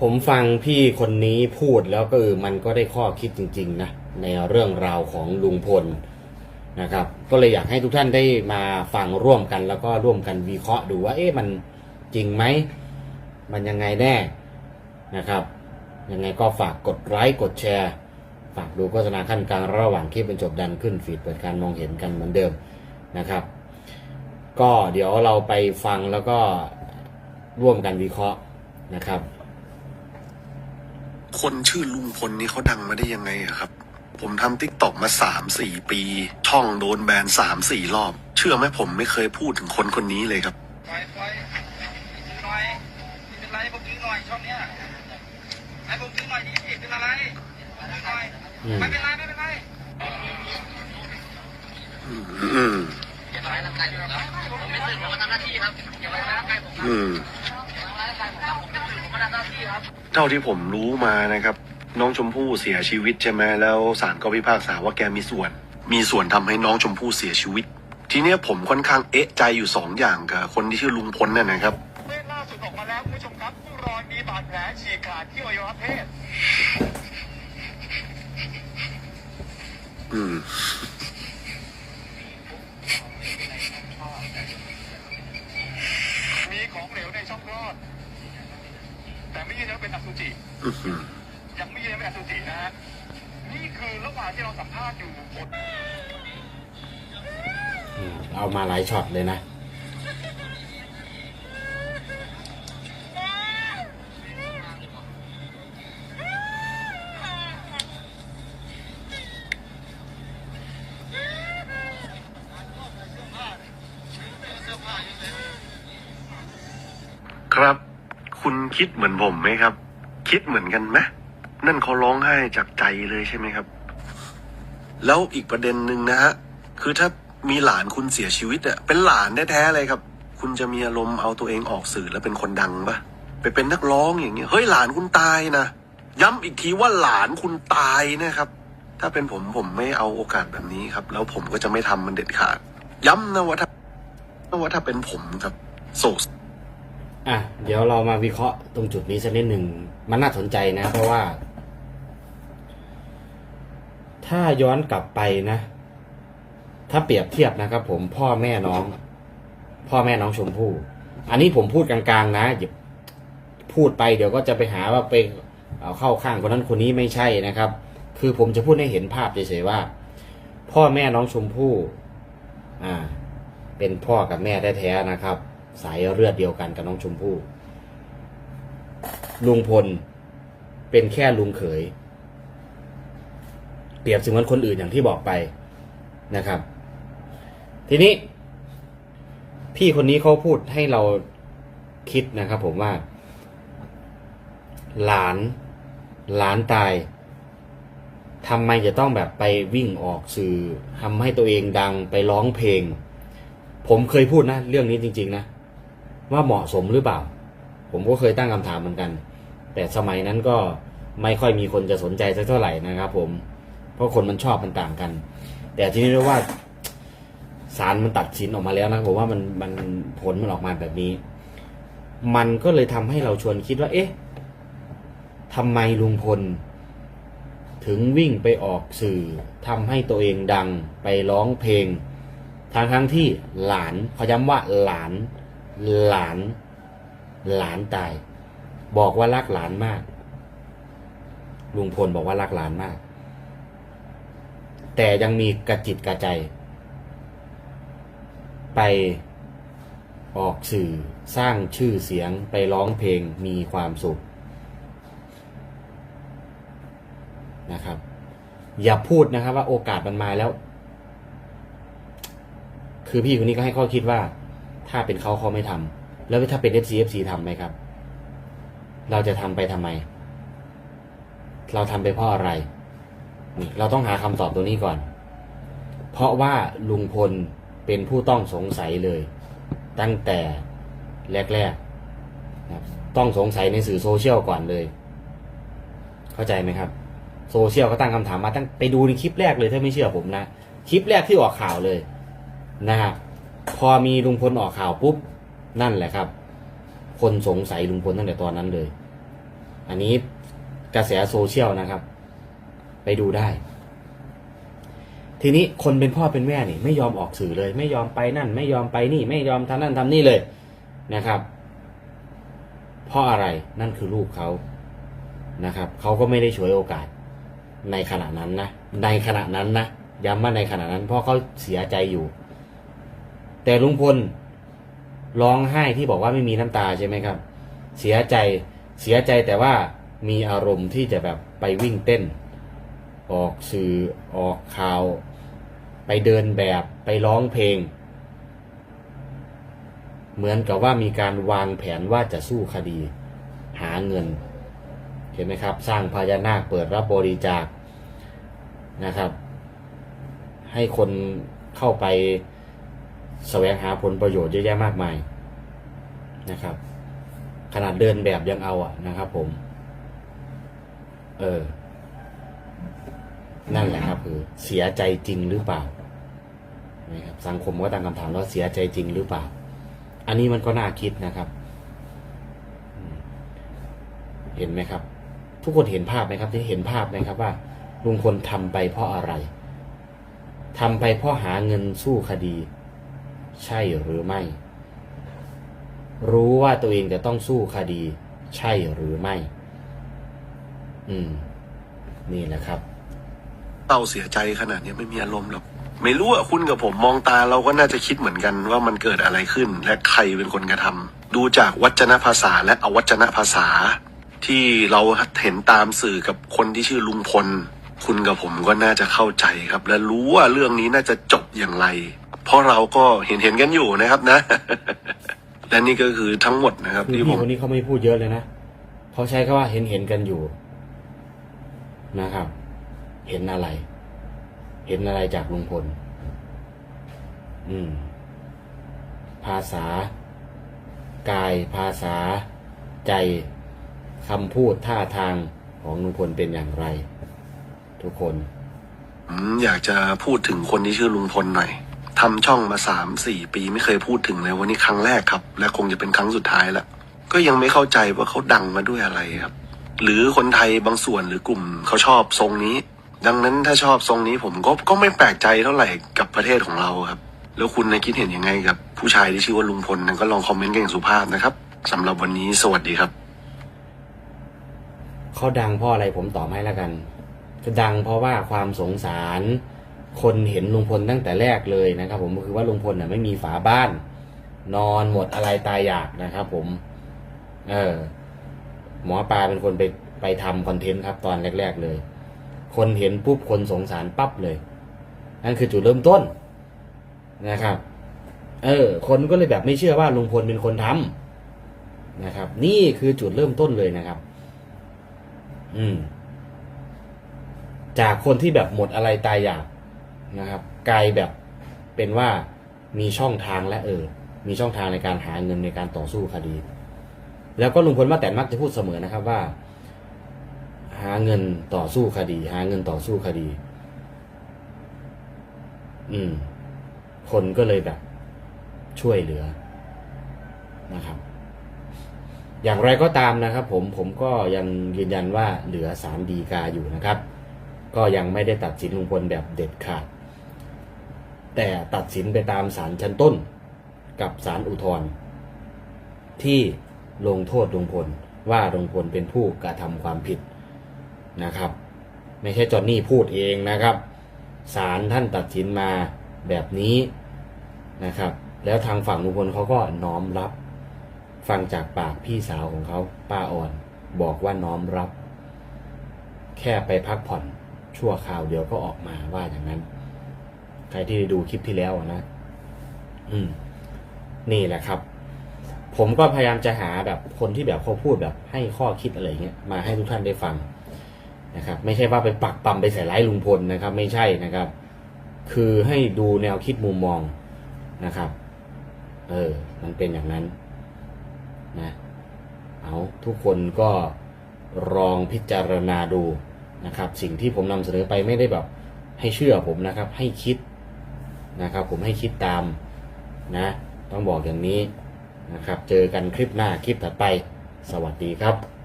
ผมฟังพี่คนนี้พูดแล้วก็เออมันก็ได้ข้อคิดจริง ๆ นะ ในเรื่องราวของลุงพลนะครับ ก็เลยอยากให้ทุกท่านได้มาฟังร่วมกัน แล้วก็ร่วมกันวิเคราะห์ดูว่า เอ๊ะมันจริงไหม มันยังไงแน่นะครับ ยังไงก็ฝากกดไลค์กดแชร์ ฝากดูโฆษณาขั้นกลางระหว่างคลิปเป็นจบดันขึ้นฟีดเปิดการมองเห็นกันเหมือนเดิมนะครับ ก็เดี๋ยวเราไปฟังแล้วก็ร่วมกันวิเคราะห์นะครับ คนชื่อลุงพลนี่เขาดังมาได้ยังไงอะครับ ผมทำติ๊กต็อกมาสามสี่ปี ช่องโดนแบนสามสี่รอบ เชื่อไหมผมไม่เคยพูดถึงคนคนนี้เลยครับปล่อยปล่อยถือหน่อยไม่เป็นไรผมถือหน่อยช่องเนี้ยให้ผมถือหน่อยดิเป็นอะไรถือหน่อยอืมไม่เป็นไรไม่เป็นไรอืมเก็บไว้ร่างกายอยู่แล้วผมไม่ตื่นผมก็ทำหน้าที่ครับเก็บไว้ร่างกายผมอืม ร่างกายผมผมไม่ตื่นผมก็ทำหน้าที่ครับเท่าที่ผมรู้มานะครับ น้องชมพู่เสียชีวิตใช่ไหมแล้วศาลก็พิพากษาว่าแกมีส่วน มีส่วนทำให้น้องชมพู่เสียชีวิต ทีเนี้ยผมค่อนข้างเอะใจอยู่สองอย่างกับคนที่ชื่อลุงพลน่ะนะครับเพศล่าสุดออกมาแล้วคุณผู้ชมครับผู้รอยมีบาดแผลฉีกขาดที่อวัยวะเพศอืมมีของเหลวในช่องคลอด แต่ไม่ยืนยันว่าเป็นอสุจิอื้อหือยังไม่ยืนยันเป็นอสุจินะฮะนี่คือระหว่างที่เราสัมภาษณ์อยู่บนอืมเอามาหลายช็อตเลยนะ ครับ คุณคิดเหมือนผมไหมครับ คิดเหมือนกันไหมนั่นเขาร้องไห้จากใจเลยใช่ไหมครับ แล้วอีกประเด็นหนึ่งนะฮะคือถ้ามีหลานคุณเสียชีวิตอะเป็นหลานแท้ๆเลยครับ คุณจะมีอารมณ์เอาตัวเองออกสื่อแล้วเป็นคนดังปะไปเป็นนักร้องอย่างเงี้ยเฮ้ยหลานคุณตายนะย้ำอีกทีว่าหลานคุณตายนะครับ ถ้าเป็นผมผมไม่เอาโอกาสแบบนี้ครับ แล้วผมก็จะไม่ทำมันเด็ดขาด ย้ำนะว่าถ้าว่าถ้าเป็นผมครับโศก อะเดี๋ยวเรามาวิเคราะห์ตรงจุดนี้สักนิดหนึ่ง มันน่าสนใจนะ เพราะว่า ถ้าย้อนกลับไปนะ ถ้าเปรียบเทียบนะครับ ผมพ่อแม่น้อง พ่อแม่น้องชมพู่ อันนี้ผมพูดกลางๆ นะอย่าพูดไปเดี๋ยวก็จะไปหาว่าไปเอาเข้าข้างคนนั้นคนนี้ไม่ใช่นะครับ คือผมจะพูดให้เห็นภาพเฉยๆว่า พ่อแม่น้องชมพู่ อ่า เป็นพ่อกับแม่แท้ๆนะครับ สายเลือดเดียวกันกับน้องชมพู่ ลุงพลเป็นแค่ลุงเขย เปรียบเสมือนคนอื่นอย่างที่บอกไปนะครับ ทีนี้ พี่คนนี้เขาพูดให้เราคิดนะครับ ผมว่า หลาน หลานตายทำไมจะต้องแบบไปวิ่งออกสื่อทำให้ตัวเองดังไปร้องเพลง ผมเคยพูดนะ เรื่องนี้จริง ๆ นะ ว่าเหมาะสมหรือเปล่า ผมก็เคยตั้งคำถามเหมือนกัน แต่สมัยนั้นก็ไม่ค่อยมีคนจะสนใจสักเท่าไหร่นะครับ ผม เพราะคนมันชอบมันต่างกัน แต่ทีนี้เรียกว่าศาลมันตัดสินออกมาแล้วนะผมว่ามันมันผลมันออกมาแบบนี้ มันก็เลยทำให้เราชวนคิดว่า เอ๊ะทำไมลุงพล ถึงวิ่งไปออกสื่อทำให้ตัวเองดังไปร้องเพลงทางทั้งที่หลานเขาย้ำว่าหลาน หลาน หลานตาย บอกว่ารักหลานมาก ลุงพลบอกว่ารักหลานมาก แต่ยังมีกระจิตกระใจ ไปออกสื่อสร้างชื่อเสียงไปร้องเพลงมีความสุขนะครับ อย่าพูดนะครับว่าโอกาสมันมาแล้ว คือพี่คนนี้ก็ให้ข้อคิดว่า ถ้าเป็นเขาเขาไม่ทำแล้วถ้าเป็น FC FC ทำไหมครับ เราจะทำไปทำไม เราทำไปเพราะอะไรนี่เราต้องหาคำตอบตรงนี้ก่อน เพราะว่าลุงพลเป็นผู้ต้องสงสัยเลย ตั้งแต่แรกๆนะครับต้องสงสัยในสื่อโซเชียลก่อนเลย เข้าใจไหมครับ โซเชียลก็ตั้งคำถามมาตั้งไปดูในคลิปแรกเลยถ้าไม่เชื่อผมนะ คลิปแรกที่ออกข่าวเลยนะฮะ พอมีลุงพลออกข่าวปุ๊บนั่นแหละครับ คนสงสัยลุงพลตั้งแต่ตอนนั้นเลย อันนี้กระแสโซเชียลนะครับ ไปดูได้ ทีนี้คนเป็นพ่อเป็นแม่นี่ไม่ยอมออกสื่อเลย ไม่ยอมไปนั่น ไม่ยอมไปนี่ ไม่ยอมทำนั่นทำนี่เลยนะครับเพราะอะไรนั่นคือลูกเขานะครับเขาก็ไม่ได้ฉวยโอกาสในขณะนั้นนะในขณะนั้นนะย้ำว่าในขณะนั้นเพราะเขาเสียใจอยู่ แต่ลุงพลร้องไห้ที่บอกว่าไม่มีน้ำตาใช่ไหมครับ เสียใจเสียใจแต่ว่ามีอารมณ์ที่จะแบบไปวิ่งเต้น ออกสื่อออกข่าว ไปเดินแบบไปร้องเพลง เหมือนกับว่ามีการวางแผนว่าจะสู้คดี หาเงิน เห็นไหมครับ สร้างพญานาคเปิดรับบริจาคนะครับ ให้คนเข้าไป แสวงหาผลประโยชน์เยอะแยะมากมายนะครับ ขนาดเดินแบบยังเอาอะนะครับผม เออ นั่นแหละครับคือ เสียใจจริงหรือเปล่านะครับสังคมก็ตั้งคำถามว่าเสียใจจริงหรือเปล่า อันนี้มันก็น่าคิดนะครับ เห็นไหมครับ ทุกคนเห็นภาพไหมครับ ที่เห็นภาพไหมครับว่าลุงพลทำไปเพราะอะไรทำไปเพราะหาเงินสู้คดี ใช่หรือไม่ รู้ว่าตัวเองจะต้องสู้คดี ใช่หรือไม่ อืม นี่แหละครับเราเสียใจขนาดนี้ไม่มีอารมณ์หรอกไม่รู้อะคุณกับผมมองตาเราก็น่าจะคิดเหมือนกันว่ามันเกิดอะไรขึ้น และใครเป็นคนกระทำดูจากวัจนภาษาและอวัจนภาษา ที่เราเห็นตามสื่อกับคนที่ชื่อลุงพล คุณกับผมก็น่าจะเข้าใจครับ และรู้ว่าเรื่องนี้น่าจะจบอย่างไร เพราะเราก็เห็นเห็นๆกันอยู่นะครับนะ และนี่ก็คือทั้งหมดนะครับคือที่ผพี่ม คนนี้เขาไม่พูดเยอะเลยนะเขาใช้คำว่าเห็นเห็นกันอยู่นะครับ เห็นอะไร เห็นอะไรจากลุงพล อืม ภาษา กายภาษา ใจคำพูดท่าทางของลุงพลเป็นอย่างไร ทุกคนอืมอยากจะพูดถึงคนที่ชื่อลุงพลหน่อยทำช่องมาสามสี่ปีไม่เคยพูดถึงเลยวันนี้ครั้งแรกครับ และคงจะเป็นครั้งสุดท้ายละก็ยังไม่เข้าใจว่าเขาดังมาด้วยอะไรครับ หรือคนไทยบางส่วนหรือกลุ่มเขาชอบทรงนี้ ดังนั้นถ้าชอบทรงนี้ผมก็ก็ไม่แปลกใจเท่าไหร่กับประเทศของเราครับ แล้วคุณนะคิดเห็นยังไงกับผู้ชายที่ชื่อว่าลุงพลนั้นก็ลองคอมเมนต์กันอย่างสุภาพนะครับสำหรับวันนี้สวัสดีครับเขาดังเพราะอะไรผมตอบให้แล้วกันจะ ดังเพราะว่าความสงสารคนเห็นลุงพลตั้งแต่แรกเลยนะครับ ผมก็คือว่าลุงพลน่ะไม่มีฝาบ้าน นอนหมดอะไรตายอยากนะครับ ผม เออ หมอปลาเป็นคนไปไปทำคอนเทนต์ครับตอนแรก ๆเลย คนเห็นปุ๊บคนสงสารปั๊บเลยนั่นคือจุดเริ่มต้นนะครับ เออ คนก็เลยแบบไม่เชื่อว่าลุงพลเป็นคนทำนะครับ นี่คือจุดเริ่มต้นเลยนะครับ อืม จากคนที่แบบหมดอะไรตายอยากนะครับกลายแบบเป็นว่ามีช่องทางและเออ มีช่องทางในการหาเงินในการต่อสู้คดี แล้วก็ลุงพลมาแต่นมักจะพูดเสมอนะครับว่า หาเงินต่อสู้คดี หาเงินต่อสู้คดี อืม คนก็เลยแบบ ช่วยเหลือนะครับ อย่างไรก็ตามนะครับ ผมผมก็ยังยืนยันว่าเหลือสารดีกาอยู่นะครับ ก็ยังไม่ได้ตัดสินลุงพลแบบเด็ดขาด แต่ตัดสินไปตามศาลชั้นต้นกับศาลอุทธรณ์ที่ลงโทษลุงพลว่าลุงพลเป็นผู้กระทำความผิดนะครับ ไม่ใช่จอนนี่พูดเองนะครับศาลท่านตัดสินมาแบบนี้นะครับ แล้วทางฝั่งลุงพลเขาก็น้อมรับ ฟังจากปากพี่สาวของเขาป้าอ่อน บอกว่าน้อมรับ แค่ไปพักผ่อน ชั่วคราวเดียวก็ออกมาว่าอย่างนั้น ใครที่ดูคลิปที่แล้วนะ อืม นี่แหละครับ ผมก็พยายามจะหาแบบคนที่แบบเขาพูดแบบ ให้ข้อคิดอะไรเงี้ยมาให้ทุกท่านได้ฟังนะครับ ไม่ใช่ว่าไปปักปั๊มไปใส่ร้ายลุงพลนะครับ ไม่ใช่นะครับ คือให้ดูแนวคิดมุมมองนะครับ เออ มันเป็นอย่างนั้น นะ เอาทุกคนก็ลองพิจารณาดู นะครับ สิ่งที่ผมนำเสนอไปไม่ได้แบบให้เชื่อผมนะครับ ให้คิดนะครับ ผมให้คิดตามนะ ต้องบอกอย่างนี้นะครับ เจอกันคลิปหน้าคลิปถัดไป สวัสดีครับ